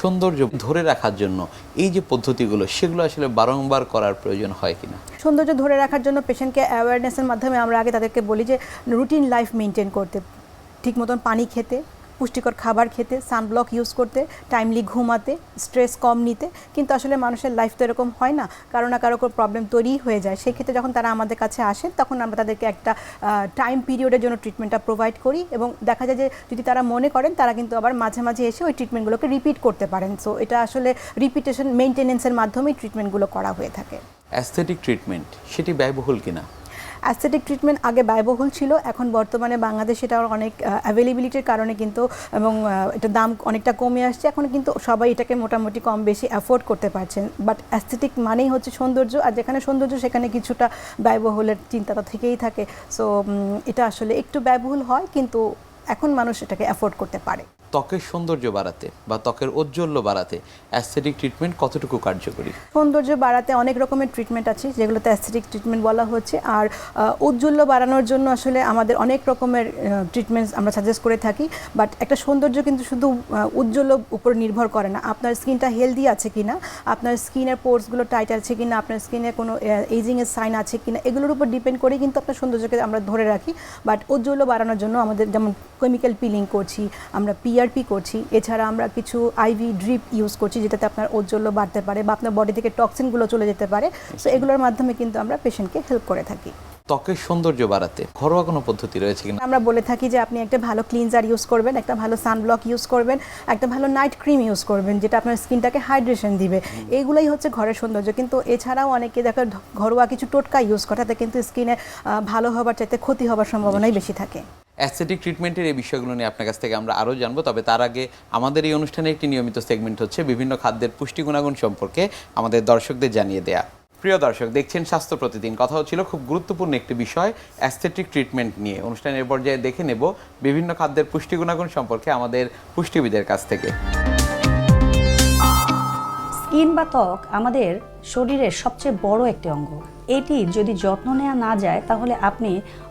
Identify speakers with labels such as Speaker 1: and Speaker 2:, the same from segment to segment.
Speaker 1: সৌন্দর্য ধরে রাখার জন্য এই যে পদ্ধতিগুলো, সেগুলো আসলে বারংবার করার প্রয়োজন হয় কিনা?
Speaker 2: সৌন্দর্য ধরে রাখার জন্য পেশেন্টকে অ্যাওয়ারনেসের মাধ্যমে আমরা আগে তাদেরকে বলি যে রুটিন লাইফ মেনটেন করতে, ঠিক মতন পানি খেতে পুষ্টিকর খাবার খেতে সানব্লক ইউজ করতে টাইমলি ঘুমাতে স্ট্রেস কম নিতে, কিন্তু আসলে মানুষের লাইফ তো এরকম হয় না। কারও না কারও প্রবলেম তৈরি হয়ে যায়। সেই ক্ষেত্রে যখন তারা আমাদের কাছে আসেন তখন আমরা তাদেরকে একটা টাইম পিরিয়ডের জন্য ট্রিটমেন্টটা প্রোভাইড করি এবং দেখা যায় যে যদি তারা মনে করেন, তারা কিন্তু আবার মাঝে মাঝে এসে ওই ট্রিটমেন্টগুলোকে রিপিট করতে পারেন। সো এটা আসলে রিপিটেশন মেনটেনেন্সের মাধ্যমেই ট্রিটমেন্টগুলো করা হয়ে থাকে।
Speaker 1: অ্যাস্থেটিক ট্রিটমেন্ট সেটি ব্যয়বহুল কিনা?
Speaker 2: অ্যাস্থেটিক ট্রিটমেন্ট আগে ব্যয়বহুল ছিল, এখন বর্তমানে বাংলাদেশে এটা অনেক অ্যাভেলেবিলিটির কারণে কিন্তু, এবং এটা দাম অনেকটা কমে আসছে। এখন কিন্তু সবাই এটাকে মোটামুটি কম বেশি অ্যাফোর্ড করতে পারছেন। বাট অ্যাস্থেটিক মানেই হচ্ছে সৌন্দর্য, আর যেখানে সৌন্দর্য সেখানে কিছুটা ব্যয়বহুলের চিন্তাটা থেকেই থাকে। সো এটা আসলে একটু ব্যয়বহুল হয়, কিন্তু এখন মানুষ এটাকে অ্যাফোর্ড করতে পারে।
Speaker 1: ত্বকের সৌন্দর্য বাড়াতে বা ত্বকের ঔজ্জ্বল্য বাড়াতে অ্যাস্থেটিক ট্রিটমেন্ট কতটুকু কার্যকরী?
Speaker 2: সৌন্দর্য বাড়াতে অনেক রকমের ট্রিটমেন্ট আছে যেগুলোতে অ্যাস্থেটিক ট্রিটমেন্ট বলা হচ্ছে। আর ঔজ্জ্বল্য বাড়ানোর জন্য আসলে আমাদের অনেক রকমের ট্রিটমেন্টস আমরা সাজেস্ট করে থাকি। বাট একটা সৌন্দর্য কিন্তু শুধু উজ্জ্বল উপর নির্ভর করে না। আপনার স্কিনটা হেলদি আছে কি না আপনার স্কিনের পোর্সগুলো টাইট আছে কি না আপনার স্কিনে কোনো এজিংয়ের সাইন আছে কি না এগুলোর উপর ডিপেন্ড করে কিন্তু আপনার সৌন্দর্যকে আমরা ধরে রাখি। বাট ঔজ্জ্বল্য বাড়ানোর জন্য আমাদের যেমন কেমিক্যাল পিলিং করছি আমরা পিআরপি করছি। এছাড়া আমরা কিছু আইভি ড্রিপ ইউজ করছি যেটাতে আপনার ঔজ্জ্বল্য বাড়তে পারে বা আপনার বডি থেকে টক্সিনগুলো চলে যেতে পারে। সো এগুলোর মাধ্যমে কিন্তু আমরা পেশেন্টকে হেল্প করে থাকি।
Speaker 1: ত্বকের সৌন্দর্য বাড়াতে ঘরোয়া কোনো পদ্ধতি রয়েছে কিনা?
Speaker 2: আমরা বলে থাকি যে আপনি একটা ভালো ক্লিনজার ইউজ করবেন একটা ভালো সানব্লক ইউজ করবেন একটা ভালো নাইট ক্রিম ইউজ করবেন যেটা আপনার স্কিনটাকে হাইড্রেশন দিবে। এইগুলোই হচ্ছে ঘরের সৌন্দর্য। কিন্তু এছাড়াও অনেকে দেখো ঘরোয়া কিছু টোটকা ইউজ করে তাতে কিন্তু স্কিনে ভালো হবার চাইতে ক্ষতি হবার সম্ভাবনাই বেশি থাকে।
Speaker 1: অ্যাস্থেটিক ট্রিটমেন্টের এই বিষয়গুলো নিয়ে আপনার কাছ থেকে আমরা আরও জানব। তবে তার আগে আমাদের এই অনুষ্ঠানে একটি নিয়মিত সেগমেন্ট হচ্ছে বিভিন্ন খাদ্যের পুষ্টি গুণাগুণ সম্পর্কে আমাদের দর্শকদের জানিয়ে দেয়া। প্রিয় দর্শক, দেখছেন স্বাস্থ্য প্রতিদিন। কথা হচ্ছিল খুব গুরুত্বপূর্ণ একটি বিষয় অ্যাস্থেটিক ট্রিটমেন্ট নিয়ে। অনুষ্ঠানের পর্যায়ে দেখে নেব বিভিন্ন খাদ্যের পুষ্টি গুণাগুণ সম্পর্কে আমাদের পুষ্টিবিদের কাছ থেকে।
Speaker 3: স্কিন বা ত্বক আমাদের শরীরের সবচেয়ে বড় একটি অঙ্গ। এটি যদি যত্ন নেওয়া না যায়, তাহলে আপনি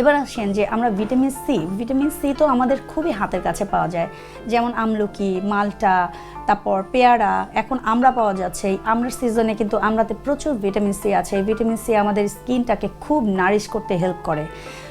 Speaker 3: এবার আসেন যে আমরা ভিটামিন সি ভিটামিন সি তো আমাদের খুবই হাতের কাছে পাওয়া যায়। যেমন আমলকি, মালটা, তারপর পেয়ারা, এখন আমরা পাওয়া যাচ্ছে। আমরার সিজনে কিন্তু আমরাতে প্রচুর ভিটামিন সি আছে। ভিটামিন সি আমাদের স্কিনটাকে খুব নারিশ করতে হেল্প করে।